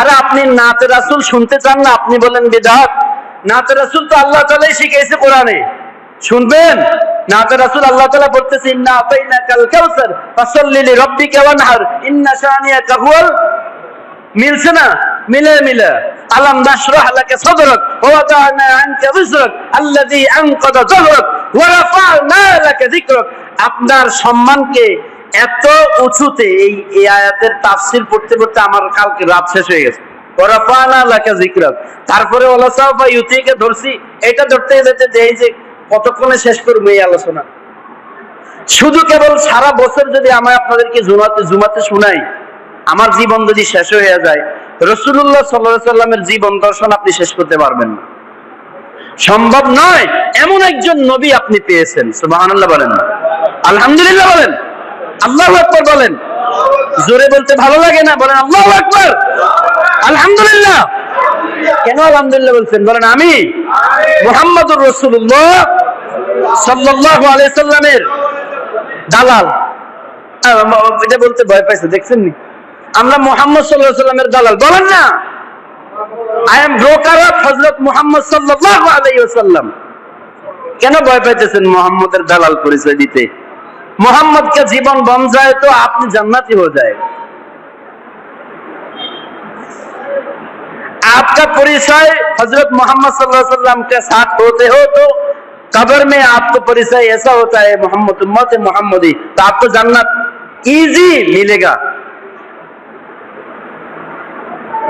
আরে আপনি রাসূল শুনতে চান না? আপনি বলেন রাসূল তো আল্লাহ তাআলাই শিখাইছে কোরআনে। শুনবেন? রাসূল আল্লাহ বলতেছে, ইন্না কাউসার ইন্না মিলছে না? মিলে মিলে। আলাম নাশরাহ লাকা সাদরাক, ওয়া আনকা বিজরাক আল্লাযী আনকাদা ওয়া রাফা'না লাকা যিকরাক। আপনার সম্মানকে এত উঁচুতে এই এই আয়াতের তাফসীর পড়তে পড়তে আমার কালকে রাত শেষ হয়ে গেছে। তারপরে ইউতিকে ধরছি, এটা ধরতে যেতে এই যে কতক্ষণে শেষ করব এই আলোচনা। শুধু কেবল সারা বছর যদি আমি আপনাদেরকে জুমাতে জুমাতে শোনাই, আমার জীবন যদি শেষ হয়ে যায় রসুল্লাহ সাল্লাহ সাল্লামের জীবন দর্শন আপনি শেষ করতে পারবেন না। সম্ভব নয়, এমন একজন নবী আপনি পেয়েছেন। সুবহানাল্লাহ বলেন আলহামদুলিল্লাহ বলেন। আল্লাহ আকবার বলেন। জোরে বলতে ভালো লাগে না? বলেন, আল্লাহ আকবার। আলহামদুলিল্লাহ। কেন আলহামদুলিল্লাহ বলছেন? বলেন, আমি মুহাম্মদুর রসুল্লাহ সাল্লাল্লাহু আলাইহি সাল্লামের দালাল। এটা বলতে ভয় পাইছে দেখছেন নি আমরা মোহাম্মদ সাল্লাহ সাল্লামের দালাল। বলেন না। I am broker of Mohammad সাল্লাল্লাহু আলাইহি ওয়াসাল্লাম। কেন ভয় পাইতেছেন মোহাম্মদের দালাল পরিচয় দিতে? মোহাম্মদকে জীবন বন যায় তো আপনি জান্নাতি হয়ে যায় आपका परिचय हजरत मोहम्मद सल्लल्लाहु अलैहि वसल्लम के साथ होते हो तो कब्र में आपको परिचय ऐसा होता है मोहम्मद उम्मत मोहम्मदी तो आपको जन्नत इजी मिलेगा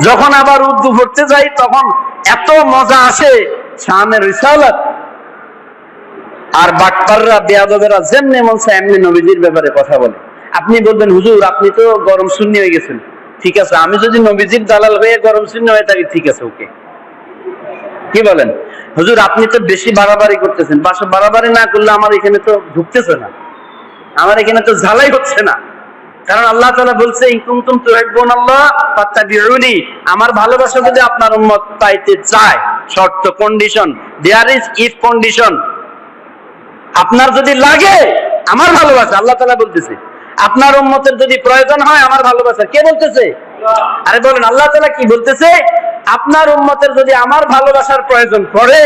যখন আবার উর্দু পড়তে যাই তখন এত মজা আসে শানের রিসালাত আর বাটপাররা বেয়াদবেরা যেমনি মন চায়, এমনি নবীজির ব্যাপারে কথা বলে। আপনি বলবেন, হুজুর, আপনি তো গরম শূন্য হয়ে গেছেন। ঠিক আছে, আমি যদি নবীজির দালাল হয়ে গরম শূন্য হয়ে থাকি, ঠিক আছে, ওকে। কি বলেন? হুজুর, আপনি তো বেশি বাড়াবাড়ি করতেছেন। বাসা, বাড়াবাড়ি না করলে আমার এখানে তো ঢুকতেছে না। আমার এখানে তো ঝালাই হচ্ছে না। কারণ আল্লাহ তাআলা বলছে ইনকুমতুম তুহিব্বুন আল্লাহ ফাত্তাবিউনি। আমার ভালোবাসা যদি আপনার উম্মত পাইতে চায়, শর্ত condition there is if condition আপনার যদি লাগে, আমার ভালোবাসা, আল্লাহ তালা বলতেছে। আপনার উন্মতের যদি প্রয়োজন হয়, আমার ভালোবাসা। কে বলতেছে? আরে বলেন, আল্লাহ তালা কি বলতেছে? আপনার উন্মতের যদি আমার ভালোবাসার প্রয়োজন পড়ে,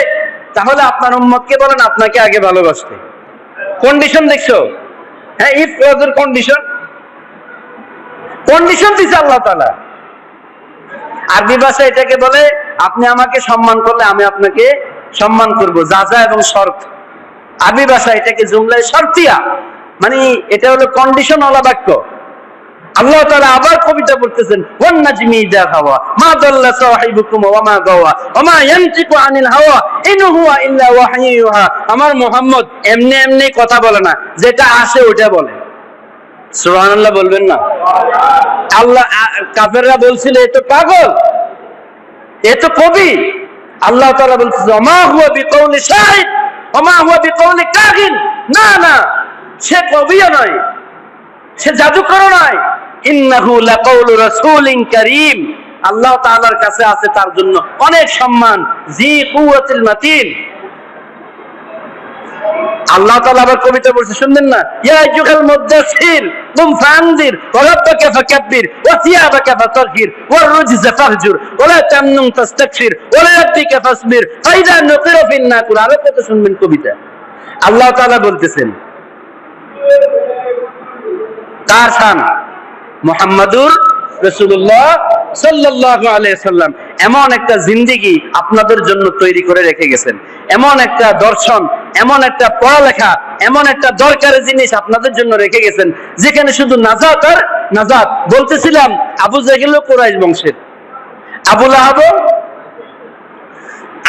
তাহলে আপনার উম্মতকে বলেন, আপনাকে আগে ভালোবাসতে। কন্ডিশন দেখছ? হ্যাঁ ইফ ওয়াজের কন্ডিশন কন্ডিশন দিছে আল্লাহ তাআলা। আরবি ভাষা এটাকে বলে, আপনি আমাকে সম্মান করলে আমি আপনাকে সম্মান করব। যা যা এবং শর্ত। আরবি ভাষা এটাকে জুমলায় শর্তিয়া মানে এটা হলো কন্ডিশন ওয়ালা বাক্য। আল্লাহ তাআলা আবার কবিতা পড়তেছেন ওয়ান নাজমি ইদা হাওয়া, মা দাল্লা সাহিবুকুম ওয়া মা গাওয়া, ওয়া মা ইয়ানতিকু আনিল হাওয়া, ইন হুয়া ইল্লা ওয়াহয়ুহা। আমার মুহাম্মদ এমনি এমনি কথা বলে না, যেটা আসে ওটা বলে। সুবহানাল্লাহ বলবেন না? আল্লাহ কাফেররা বলছিল, এ তো পাগল, এ তো কবি। আল্লাহ তাআলা বলতেছে ওমা হুয়া বিকৌলি শাহিদ। না না, সে কবিও নয়, সে জাদুকর নয়। ইন্নাহু আল্লাহ তাআলার কাছে আছে তার জন্য অনেক সম্মান। জি কুওয়াতিল মাতিন। আল্লাহ তালা আবার কবিতা বলছে শুনলেন না? ইয়া আইয়ুহাল মুদাসসির, কুম ফানদির ওয়া রাব্বাকা ফাকাব্বির, ওয়া সিয়াবাকা ফাতাহহির ওয়া রুজজা ফাহজুর ওয়া লা তামনুন তাস্তাকসির ওয়া লা রাব্বিকা ফাসবির ফাইদা ফিন শুনবেন কবিতা? আল্লাহ তাআলা বলতেছেন, কার শান? মুহাম্মাদুর আলাইহি এমন একটা জিন্দেগি আপনাদের জন্য তৈরি করে রেখে গেছেন। এমন একটা দর্শন, এমন একটা পড়ালেখা, এমন একটা জিনিস আপনাদের জন্য রেখে গেছেন, যেখানে শুধু নাজাত আর নাজাত। বলতেছিলাম, আবু জাহেল কোরাইশ বংশের। আবু লাহাব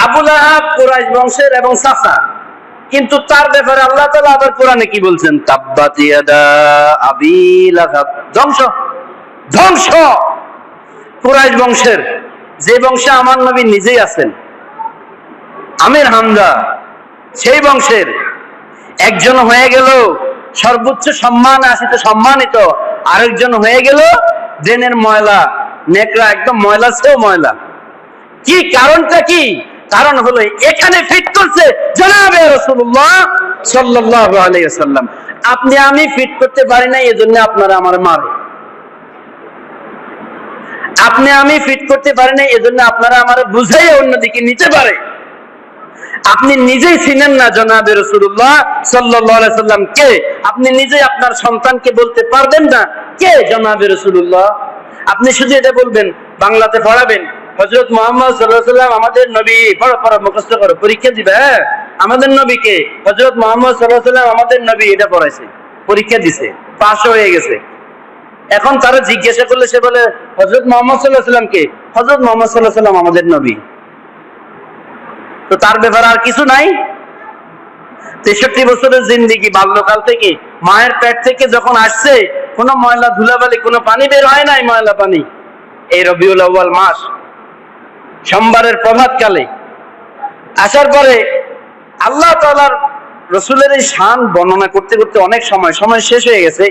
আবু লাহাব কোরাইশ বংশের এবং সাফা। কিন্তু তার ব্যাপারে আল্লাহ তাআলা আবার কোরআনে কি বলছেন? তাব্বাত ইয়াদা আবি ধ্বংস। ধ্বংস। কুরাইশ বংশের। যে বংশে আমার নবী নিজেই আছেন, আমির হামজা, সেই বংশের। একজন হয়ে গেল সর্বোচ্চ সম্মান, আসিতে সম্মানিত। আরেকজন হয়ে গেল ড্রেনের ময়লা। নেকড়া একদম ময়লা সেও ময়লা। কি কারণটা কি? কারণ হলো এখানে ফিট করছে জনাবে রসুল্লাহ সাল্লাল্লাহু আলাইহি ওয়াসাল্লাম। আপনি, আমি ফিট করতে পারি না এজন্য আপনারা আমার মারে। আপনি আমি ফিট করতে পারি না, এজন্য আপনারা আমার বুঝাই অন্যদিকে নিতে পারে। আপনি নিজেই ছিলেন না জনাবে রসুল্লাহ সাল্লাহ সাল্লাম কে? আপনি নিজেই আপনার সন্তানকে বলতে পারবেন না কে জনাবে রসুল্লাহ আপনি শুধু এটা বলবেন, বাংলাতে পড়াবেন হজরত মোহাম্মদ সাল্লাহ আমাদের নবী, পড়ো পড়ো, মুখস্থ করো, পরীক্ষা দিবে হ্যাঁ? আমাদের নবীকে হজরত মোহাম্মদ সাল্লাহ সাল্লাম আমাদের নবী, এটা পড়াইছে, পরীক্ষা দিছে, পাশ হয়ে গেছে। এখন তারা জিজ্ঞাসা করলে সে বলে হজরত মোহাম্মদ সাল্লাহ সাল্লামকে হজরত মোহাম্মদ সাল্লাহ সাল্লাম আমাদের নবী। তো তার ব্যাপারে আর কিছু নাই। তেষট্টি বছরের জিন্দিগি, বাল্যকাল থেকে, মায়ের পেট থেকে যখন আসছে, কোনো ময়লা ধুলাবালি, কোনো পানি বের হয় নাই ময়লা পানি। এই রবিউল আউ্বাল মাস, সোমবারের প্রভাত কালে আসার পরে আল্লাহ তালার রসুলের এই শান বর্ণনা করতে করতে অনেক সময় সময় শেষ হয়ে গেছে।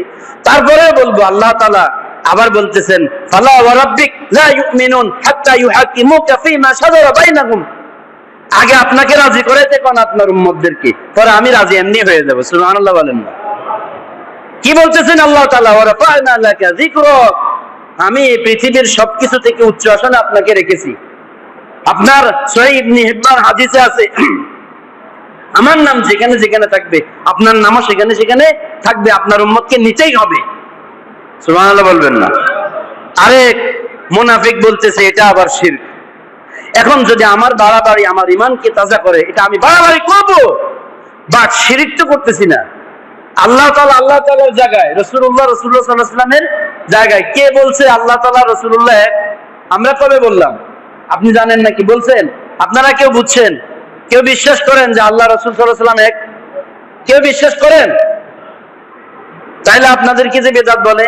তারপরে বলব, আল্লাহ তালা আবার বলতেছেন, ফালা ওয়া রাব্বিক লা ইউমিনুন হাত্তা ইউহাক্কিমুকা ফীমা শাজারা বাইনাহুম। আগে আপনাকে রাজি করাইতে কোন আপনার উম্মতদেরকে? পরে আমি রাজি এমনি হয়ে যাব, সুবহানাল্লাহ বলেন না। কি বলতেছেন আল্লাহ তাআলা? ওয়া রাফা'না লাকা যিকরাক আমি পৃথিবীর সবকিছু থেকে উচ্চ আসনে আপনাকে রেখেছি। আপনার সহিহ ইবনে হিব্বান হাদিসে আছে আমার নাম যেখানে যেখানে থাকবে, আপনার নামও সেখানে সেখানে থাকবে, আপনার উম্মতকে নিচেই হবে। সুবহানাল্লাহ বলবেন না। আরেক মুনাফিক বলতেছে এটা আবার শিরক। এখন যদি আমার বাড়াবাড়ি, আমার ইমানকে তাজা করে, এটা আমি বাড়াবাড়ি করব? বাট শিরিক তো করতেছি না। আল্লাহ তালা আল্লাহ তালার জায়গায় রসুল্লাহ রসুল্লাহ সাল্লাহামের জায়গায় কে বলছে আল্লাহ তালা রসুল্লাহ আমরা কবে বললাম? আপনি জানেন নাকি? বলছেন? আপনারা কেউ বুঝছেন? কেউ বিশ্বাস করেন যে আল্লাহ রসুল সাল্লাম এক? কেউ বিশ্বাস করেন? তাইলে আপনাদেরকে যে বেদাত বলে?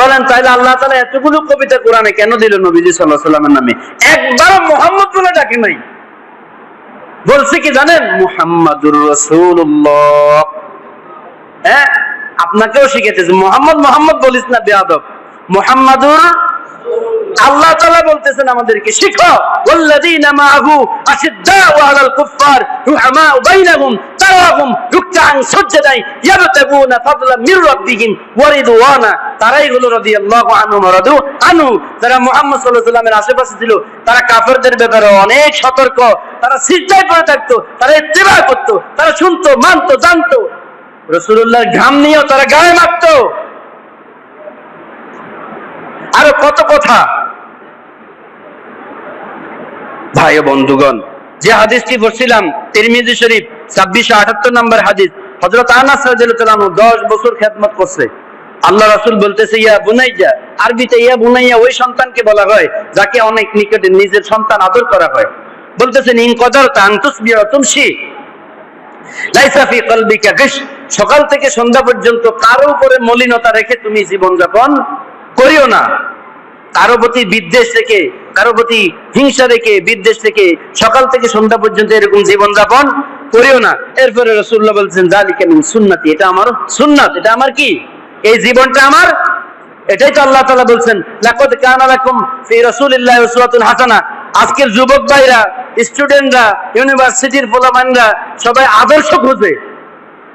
বলেন, তাইলে আল্লাহ তালা এতগুলো কবিতা কোরআনে কেন দিল নবীজি সাল্লাহ সাল্লামের নামে? একবার মোহাম্মদ বলে ডাকে নাই। বলছে কি জানেন? মুহাম্মাদুর রসুল্লাহ হ্যাঁ আপনাকেও শিখেছে মোহাম্মদ মোহাম্মদ বলিস না, বেয়াদব। মোহাম্মদুর আল্লাহ তাআলা বলতেছেন আমাদেরকে, শিখো। তারাই হলো তারা অনেক সতর্ক। তারা থাকতো, তারা তারা শুনতো, মানতো, জানতো। রাসূলুল্লাহর ঘাম নিয়েও তারা গায়ে মারতো আরও কত কথা ভাই বন্ধুগণ, যে হাদিসটি পড়ছিলাম, তিরমিজি শরীফ, ছাব্বিশশো আটাত্তর নম্বর হাদিস হজরত আনাস রাদিয়াল্লাহু দশ বছর খেদমত করছে। আল্লাহ রাসূল বলতেছে, ইয়া বুনাইয়া, আরবিতে ইয়া বুনাইয়া ওই সন্তানকে বলা হয়, যাকে অনেক নিকটে নিজের সন্তান আদর করা হয়। বলতেছেন, ইন কদর তান্তুস বিয়তুমশি লাইসা ফি কলবিকা সকাল থেকে সন্ধ্যা পর্যন্ত কারও উপরে মলিনতা রেখে তুমি জীবন যাপন করিও না। কারও প্রতি বিদ্বেষ থেকে কারও প্রতি হিংসা রেখে, বিদ্বেষ থেকে সকাল থেকে সন্ধ্যা পর্যন্ত এরকম জীবন যাপন করিও না। এরপরে রসুল্লাহ বলছেন জালিকা মিন সুন্নাতি। এটা আমার সুন্নাত, এটা আমার কি? এই জীবনটা আমার? এটাই তো আল্লাহ তাআলা বলছেন, লাকাদ কানা লাকুম ফি রাসূলিল্লাহি উসওয়াতুন হাসানা। আজকের যুবক ভাইরা, স্টুডেন্টরা, ইউনিভার্সিটির পোলামানরা সবাই আদর্শ খুঁজে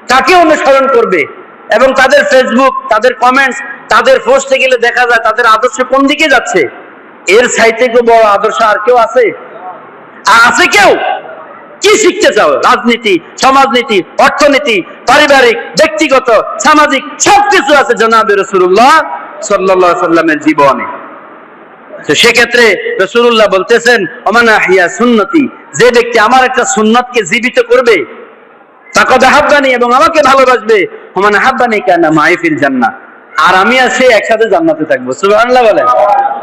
তাকে অনুসরণ করবে। এবং তাদের ফেসবুক তাদের কমেন্টস তাদের পোস্টে গেলে দেখা যায় তাদের আদর্শ কোন দিকে যাচ্ছে? এর সাইতে কেউ বড় আদর্শ আর কেউ আছে? আর আছে কেউ? কি শিখতে চাও? রাজনীতি, সমাজনীতি, অর্থনীতি, পারিবারিক, ব্যক্তিগত, সামাজিক, সবকিছু আছে জনাবে রসুল্লাহ সাল্লাহ সাল্লামের জীবনে। তো সেক্ষেত্রে রসুল্লাহ বলতেছেন অমানা হিয়া সুন্নতি, যে ব্যক্তি আমার একটা সুন্নতকে জীবিত করবে তাকদ হাব্বানি এবং আমাকে ভালোবাসবে ওমান হাব্বানি কেন মাইফিল জান্নাত আর আমি আর সে একসাথে জান্নাতে থাকব। সুবহানাল্লাহ বলেন।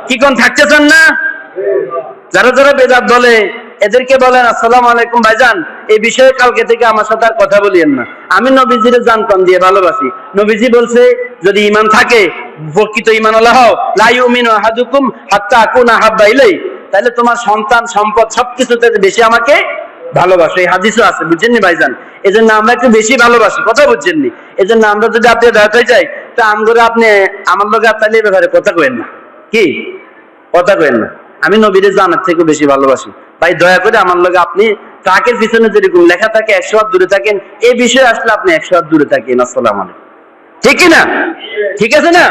কি কোন থাকতে চান না যারা যারা বেদাত বলে, এদেরকে বলেন, আসসালামু আলাইকুম ভাইজান, এই বিষয়ে কালকে থেকে আমার সাথে আর কথা বলিয়েন না। আমি নবীজির জানতাম দিয়ে ভালোবাসি। নবীজি বলছে, যদি ইমান থাকে, প্রকৃত ইমান হও। লা ইউমিনু আহাদুকুম হাত্তা আকুনা হাব্বা ইলাই তাহলে তোমার সন্তান সম্পদ সবকিছুতে বেশি আমাকে ভালোবাসো, এই হাদিসও আছে বুঝছেননি ভাইজান? এই জন্য আমরা একটু বেশি ভালোবাসি, কথা বুঝছেননি এই জন্য আমরা যদি আপনি দেখাতে চাই তা আমগরে আপনি আমার লোক আপনার ব্যাপারে কথা কেন না। কি? কথা কেন না। আমি নবীরে জানার থেকে বেশি ভালোবাসি। ভাই, দয়া করে আমার লগে আপনি ট্রাকের পিছনে যেরকম লেখা থাকে, একশো হাত দূরে থাকেন এই বিষয়ে আসলে আপনি একশো হাত দূরে থাকেন, আসসালাম আলাইকুম। ঠিক না? ঠিক আছে না?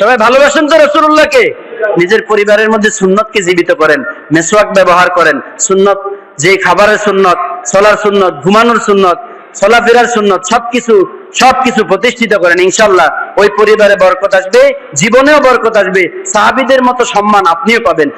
সবাই ভালোবাসেন তো রসুল্লাহকে নিজের পরিবারের মধ্যে সুন্নতকে জীবিত করেন, মেসওয়াক ব্যবহার করেন, সুন্নত যে খাবারের সুন্নত, চলার সুন্নত, ঘুমানোর সুন্নত, চলাফেরার সুন্নত, সবকিছু সবকিছু প্রতিষ্ঠিত করেন ইনশাল্লাহ ওই পরিবারে বরকত আসবে, জীবনেও বরকত আসবে। সাহাবিদের মতো সম্মান আপনিও পাবেন।